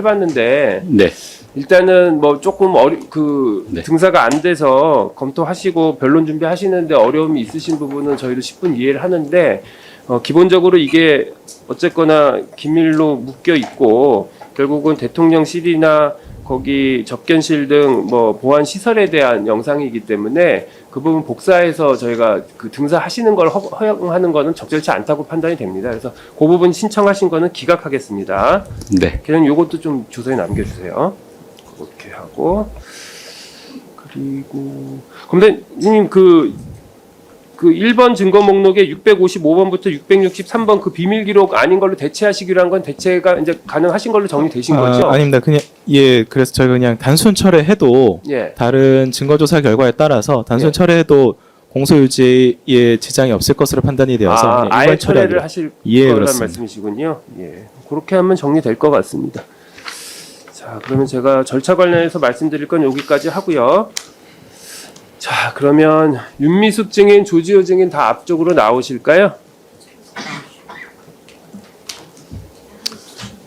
해봤는데 네. 일단은 뭐 조금 어리 그 네. 등사가 안 돼서 검토하시고 변론 준비하시는데 어려움이 있으신 부분은 저희도 10분 이해를 하는데 어, 기본적으로 이게 어쨌거나 기밀로 묶여 있고 결국은 대통령실이나 거기 접견실 등 뭐 보안 시설에 대한 영상이기 때문에 그 부분 복사해서 저희가 그 등사하시는 걸 허- 허용하는 거는 적절치 않다고 판단이 됩니다. 그래서 그 부분 신청하신 거는 기각하겠습니다. 네. 걔는 요것도 좀 주소에 남겨주세요. 그렇게 하고 그리고 검사님 그, 그 1번 증거 목록에 655번부터 663번 그 비밀 기록 아닌 걸로 대체하시기로 한 건 대체가 이제 가능하신 걸로 정리되신 거죠? 아, 아닙니다. 그냥 예, 그래서 저희가 그냥 단순 철회해도 예. 다른 증거 조사 결과에 따라서 단순 예. 철회해도 공소 유지에 지장이 없을 것으로 판단이 되어서 아, 그냥 아예 일괄 철회를. 하실 예, 그렇습니다. 말씀이시군요. 예. 그렇게 하면 정리될 것 같습니다. 자, 그러면 제가 절차 관련해서 말씀드릴 건 여기까지 하고요. 자, 그러면 윤미숙 증인, 조지호 증인 다 앞쪽으로 나오실까요?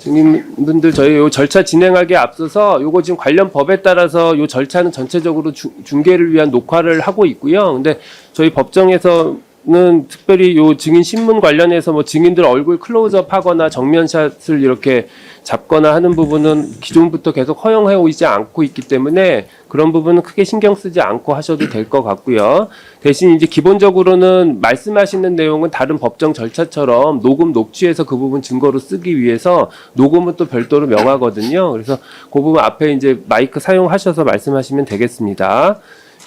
증인분들 저희 요 절차 진행하기에 앞서서 요거 지금 관련 법에 따라서 요 절차는 전체적으로 주- 중계를 위한 녹화를 하고 있고요. 근데 저희 법정에서 는 특별히 요 증인 신문 관련해서 뭐 증인들 얼굴 클로즈업 하거나 정면샷을 이렇게 잡거나 하는 부분은 기존부터 계속 허용해 오지 않고 있기 때문에 그런 부분은 크게 신경 쓰지 않고 하셔도 될 것 같고요. 대신 이제 기본적으로는 말씀하시는 내용은 다른 법정 절차처럼 녹음 녹취해서 그 부분 증거로 쓰기 위해서 녹음은 또 별도로 명하거든요. 그래서 그 부분 앞에 이제 마이크 사용하셔서 말씀하시면 되겠습니다.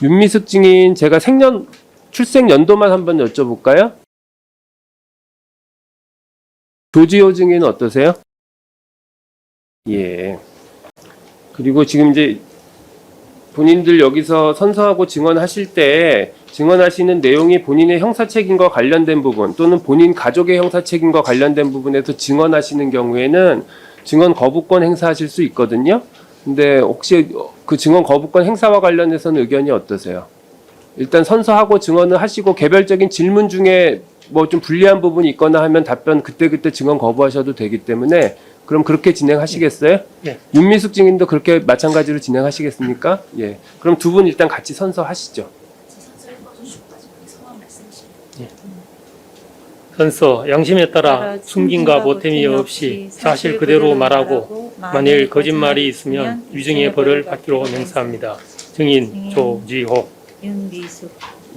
윤미숙 증인 제가 생년 출생 연도만 한번 여쭤볼까요? 조지호 증인은 어떠세요? 예. 그리고 지금 이제 본인들 여기서 선서하고 증언하실 때 증언하시는 내용이 본인의 형사 책임과 관련된 부분 또는 본인 가족의 형사 책임과 관련된 부분에서 증언하시는 경우에는 증언 거부권 행사하실 수 있거든요. 근데 혹시 그 증언 거부권 행사와 관련해서는 의견이 어떠세요? 일단 선서하고 증언을 하시고 개별적인 질문 중에 뭐 좀 불리한 부분이 있거나 하면 답변 그때그때 증언 거부하셔도 되기 때문에 그럼 그렇게 진행하시겠어요? 네. 윤미숙 증인도 그렇게 마찬가지로 진행하시겠습니까? 예. 그럼 두 분 일단 같이 선서하시죠. 선서 양심에 따라 숨김과 보탬이 없이 사실 그대로 말하고 만일 거짓말이 있으면 유증의 벌을 받기로 맹세합니다. 증인 조지호 윤미숙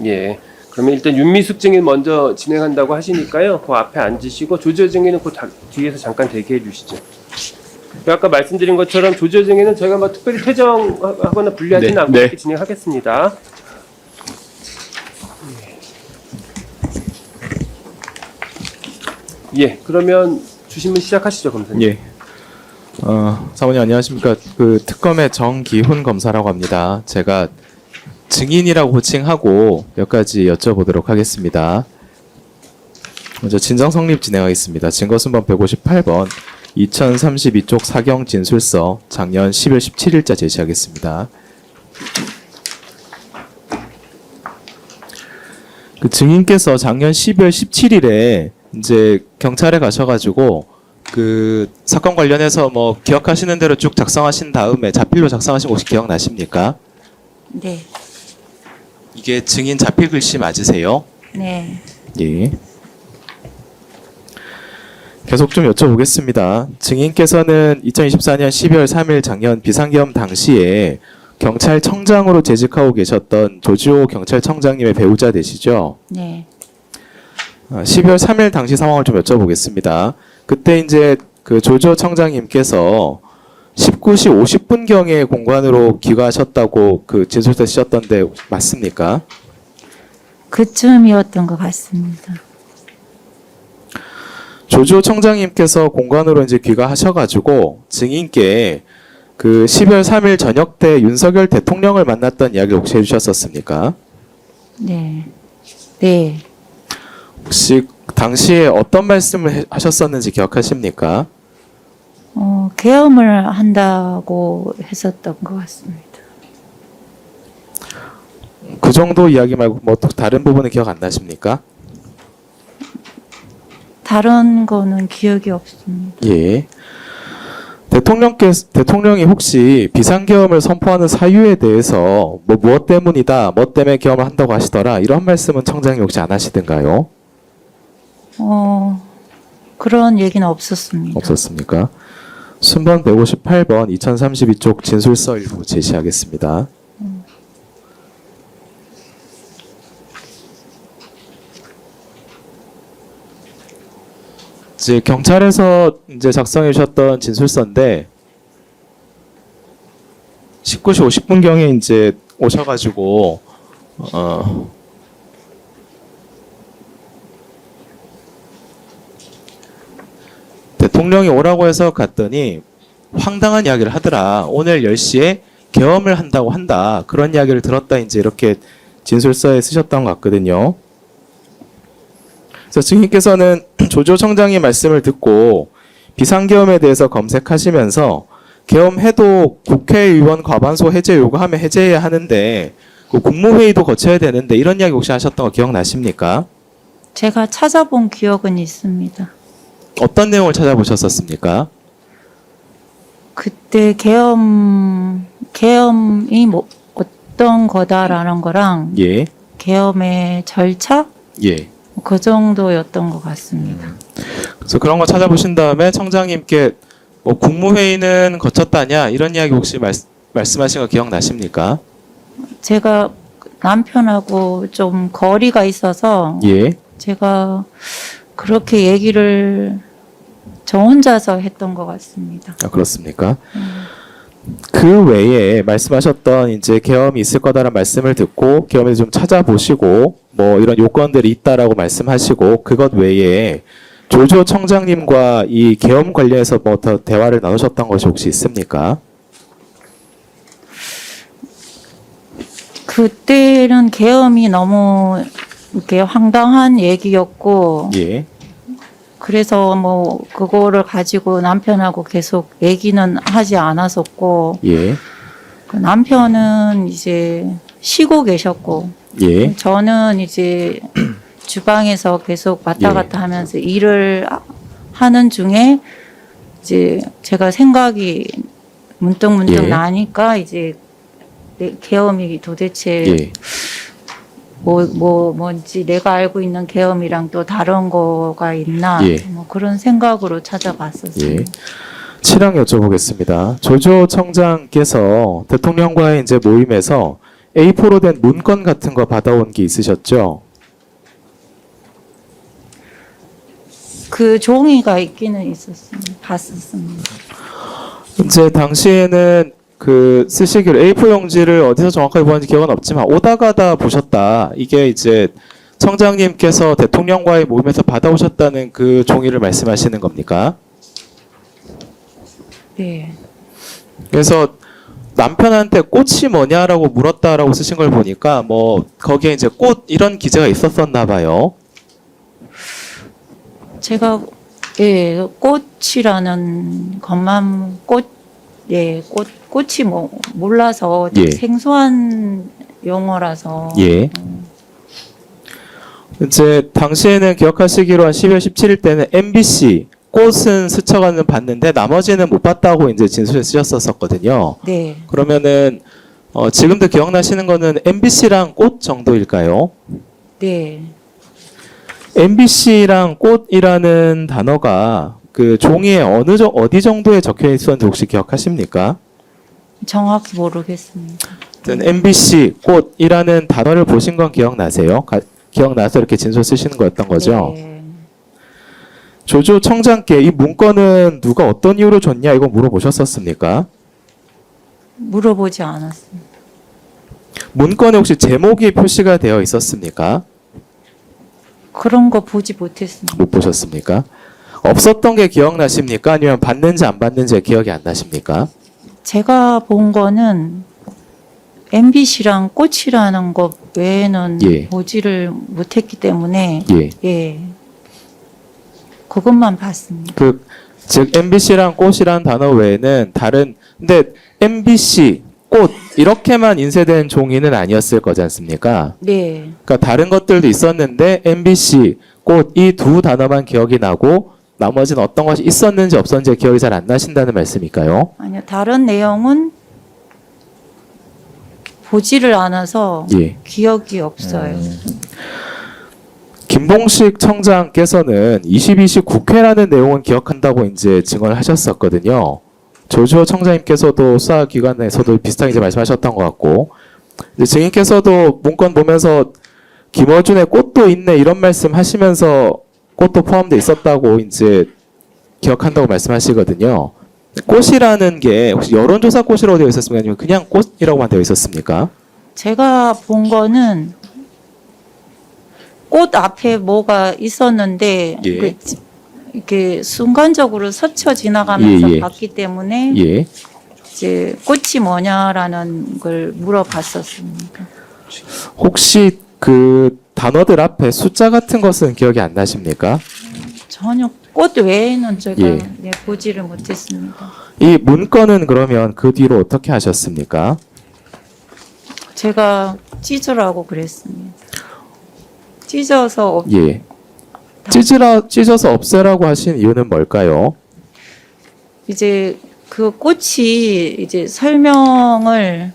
예. 그러면 일단 윤미숙 증인 먼저 진행한다고 하시니까요. 그 앞에 앉으시고 조지호 증인은 그 다- 뒤에서 잠깐 대기해 주시죠. 그 아까 말씀드린 것처럼 조지호 증인은 저희가 뭐 특별히 퇴정하거나 분리하지는 네, 않고 네. 이렇게 진행하겠습니다. 예. 그러면 주신문 시작하시죠, 검사님. 예. 어, 사모님 안녕하십니까? 그 특검의 정기훈 검사라고 합니다. 제가 증인이라고 호칭하고 몇 가지 여쭤보도록 하겠습니다. 먼저 진정 성립 진행하겠습니다. 증거 순번 158번 2032쪽 사경 진술서 작년 10월 17일자 제시하겠습니다. 그 증인께서 작년 12월 17일에 이제 경찰에 가셔가지고 그 사건 관련해서 뭐 기억하시는 대로 쭉 작성하신 다음에 자필로 작성하신 거 혹시 기억나십니까? 네, 이게 증인 자필 글씨 맞으세요? 네, 예. 계속 좀 여쭤보겠습니다. 증인께서는 2024년 12월 3일 작년 비상계엄 당시에 경찰청장으로 재직하고 계셨던 조지호 경찰청장님의 배우자 되시죠? 네. 아, 12월 3일 당시 상황을 좀 여쭤보겠습니다. 그때 이제 그 조조 청장님께서 19시 50분경에 공관으로 귀가하셨다고 그 진술서 쓰셨던데 맞습니까? 그쯤이었던 것 같습니다. 조조 청장님께서 공관으로 이제 귀가하셔가지고 증인께 그 12월 3일 저녁 때 윤석열 대통령을 만났던 이야기를 혹시 해주셨었습니까? 네, 네. 혹시 당시에 어떤 말씀을 해- 하셨었는지 기억하십니까? 어, 계엄을 한다고 했었던 것 같습니다. 그 정도 이야기 말고 뭐 또 다른 부분은 기억 안 나십니까? 다른 거는 기억이 없습니다. 예. 대통령께서 대통령이 혹시 비상계엄을 선포하는 사유에 대해서 뭐 무엇 때문이다, 뭐 때문에 계엄을 한다고 하시더라 이런 말씀은 청장님 혹시 안 하시던가요? 어, 그런 얘기는 없었습니다. 없었습니까? 순번 158번 2032쪽 진술서 일부 제시하겠습니다. 이제 경찰에서 이제 작성해 주셨던 진술서인데 19시 50분 경에 이제 오셔가지고 어 대통령이 오라고 해서 갔더니 황당한 이야기를 하더라. 오늘 10시에 계엄을 한다고 한다. 그런 이야기를 들었다. 이제 이렇게 진술서에 쓰셨던 것 같거든요. 그래서 증인께서는 조조 청장의 말씀을 듣고 비상계엄에 대해서 검색하시면서 계엄해도 국회의원 과반수 해제 요구하면 해제해야 하는데 그 국무회의도 거쳐야 되는데 이런 이야기 혹시 하셨던 거 기억나십니까? 제가 찾아본 기억은 있습니다. 어떤 내용을 찾아보셨었습니까? 그때 계엄 계엄이 뭐 어떤 거다라는 거랑 예, 계엄의 절차 예. 그 정도였던 것 같습니다. 그래서 그런 거 찾아보신 다음에 청장님께 뭐 국무회의는 거쳤다냐 이런 이야기 혹시 말, 말씀하신 거 기억나십니까? 제가 남편하고 좀 거리가 있어서 예, 제가 그렇게 얘기를 저 혼자서 했던 것 같습니다. 아, 그렇습니까? 그 외에 말씀하셨던 이제 계엄이 있을 거다라는 말씀을 듣고 계엄을 좀 찾아보시고 뭐 이런 요건들이 있다라고 말씀하시고 그것 외에 조조 청장님과 이 계엄 관련해서 뭐 더 대화를 나누셨던 것이 혹시 있습니까? 그때는 계엄이 너무 이렇게 황당한 얘기였고 예, 그래서 뭐 그거를 가지고 남편하고 계속 얘기는 하지 않았었고 예, 그 남편은 이제 쉬고 계셨고 예, 저는 이제 주방에서 계속 왔다 예. 갔다 하면서 일을 하는 중에 이제 제가 생각이 문득문득 예. 나니까 이제 내 계엄이 도대체 예, 뭐, 뭐, 뭔지 내가 알고 있는 계엄이랑 또 다른 거가 있나 예. 뭐 그런 생각으로 찾아봤었어요. 예. 치랑 여쭤보겠습니다. 조조 청장께서 대통령과의 이제 모임에서 A4로 된 문건 같은 거 받아온 게 있으셨죠? 그 종이가 있기는 있었습니다. 봤었습니다. 이제 당시에는 그 쓰시기로 A4 용지를 어디서 정확하게 보았는지 기억은 없지만 오다 가다 보셨다. 이게 이제 청장님께서 대통령과의 모임에서 받아오셨다는 그 종이를 말씀하시는 겁니까? 네. 그래서 남편한테 꽃이 뭐냐라고 물었다라고 쓰신 걸 보니까 뭐 거기에 이제 꽃 이런 기재가 있었었나 봐요. 제가 예 꽃이라는 것만 꽃 예, 꽃 꽃이 뭐 몰라서 예. 생소한 용어라서 예. 이제 당시에는 기억하시기로 한 12월 17일 때는 MBC 꽃은 스쳐가는 봤는데 나머지는 못 봤다고 이제 진술에 쓰셨었거든요. 네. 그러면은 어, 지금도 기억나시는 거는 MBC랑 꽃 정도일까요? 네. MBC랑 꽃이라는 단어가 그 종이에 어느 정 어디 정도에 적혀 있었는지 혹시 기억하십니까? 정확히 모르겠습니다. MBC 꽃이라는 단어를 보신 건 기억나세요? 가- 기억나서 이렇게 진술 쓰시는 거였던 거죠? 네. 조조 청장께 이 문건은 누가 어떤 이유로 줬냐 이거 물어보셨었습니까? 물어보지 않았습니다. 문건에 혹시 제목이 표시가 되어 있었습니까? 그런 거 보지 못했습니다. 못 보셨습니까? 없었던 게 기억나십니까? 아니면 봤는지 안 봤는지 기억이 안 나십니까? 제가 본 거는 MBC랑 꽃이라는 것 외에는 예. 보지를 못했기 때문에 예. 예 그것만 봤습니다. 그, 즉, MBC랑 꽃이란 단어 외에는 다른, 근데 MBC, 꽃, 이렇게만 인쇄된 종이는 아니었을 거지 않습니까? 네, 그러니까 다른 것들도 있었는데, MBC, 꽃, 이 두 단어만 기억이 나고, 나머지는 어떤 것이 있었는지 없었는지 기억이 잘 안 나신다는 말씀일까요? 아니요, 다른 내용은 보지를 않아서 예. 기억이 없어요. 김봉식 청장께서는 22시 국회라는 내용은 기억한다고 이제 증언을 하셨었거든요. 조주호 청장님께서도 수사기관에서도 비슷하게 이제 말씀하셨던 것 같고, 증인께서도 문건 보면서 김어준의 꽃도 있네 이런 말씀 하시면서 꽃도 포함되어 있었다고 이제 기억한다고 말씀하시거든요. 꽃이라는 게 혹시 여론조사 꽃이라고 되어 있었습니까? 아니면 그냥 꽃이라고만 되어 있었습니까? 제가 본 거는 꽃 앞에 뭐가 있었는데 예. 그 지- 이렇게 순간적으로 스쳐 지나가면서 예, 예. 봤기 때문에 예. 이제 꽃이 뭐냐라는 걸 물어봤었습니다. 혹시 그 단어들 앞에 숫자 같은 것은 기억이 안 나십니까? 전혀 꽃 외에는 제가 예. 네, 보지를 못했습니다. 이 문건은 그러면 그 뒤로 어떻게 하셨습니까? 제가 찢으라고 그랬습니다. 찢어서 없- 예. 찢으라 찢어서 없애라고 하신 이유는 뭘까요? 이제 그 꽃이 이제 설명을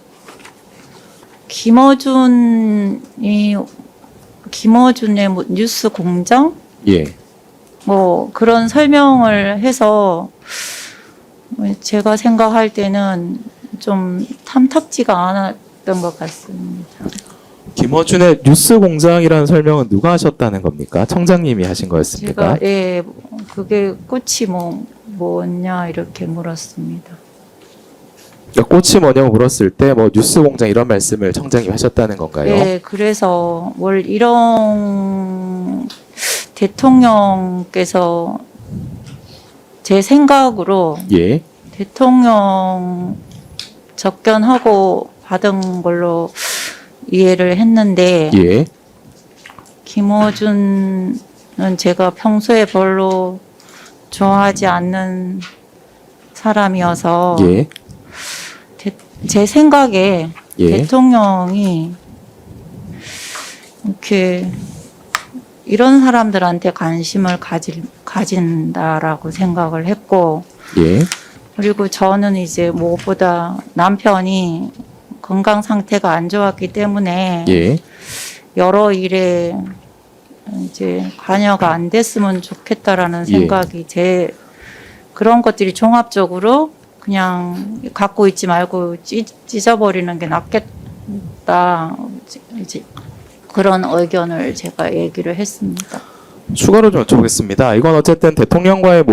김어준이 김어준의 뭐 뉴스 공장 예. 뭐 그런 설명을 해서 제가 생각할 때는 좀 탐탁지가 않았던 것 같습니다. 김어준의 뉴스 공장이라는 설명은 누가 하셨다는 겁니까? 청장님이 하신 거였습니까? 제가 예 그게 꽃이 뭐 뭐냐 이렇게 물었습니다. 그러니까 꽃이 뭐냐고 물었을 때 뭐 뉴스 공장 이런 말씀을 청장님이 하셨다는 건가요? 네, 그래서 월 일용 대통령께서 제 생각으로 예. 대통령 접견하고 받은 걸로 이해를 했는데 예. 김어준은 제가 평소에 별로 좋아하지 않는 사람이어서 예. 대- 제 생각에 예. 대통령이 이렇게 이런 사람들한테 관심을 가질, 가진다라고 생각을 했고 예. 그리고 저는 이제 무엇보다 남편이 건강 상태가 안 좋았기 때문에 예. 여러 일에 이제 관여가 안 됐으면 좋겠다라는 예. 생각이 제 그런 것들이 종합적으로 그냥 갖고 있지 말고 찢, 찢어버리는 게 낫겠다 이제 그런 의견을 제가 얘기를 했습니다. 추가로 좀 여쭤보겠습니다. 이건 어쨌든 대통령과의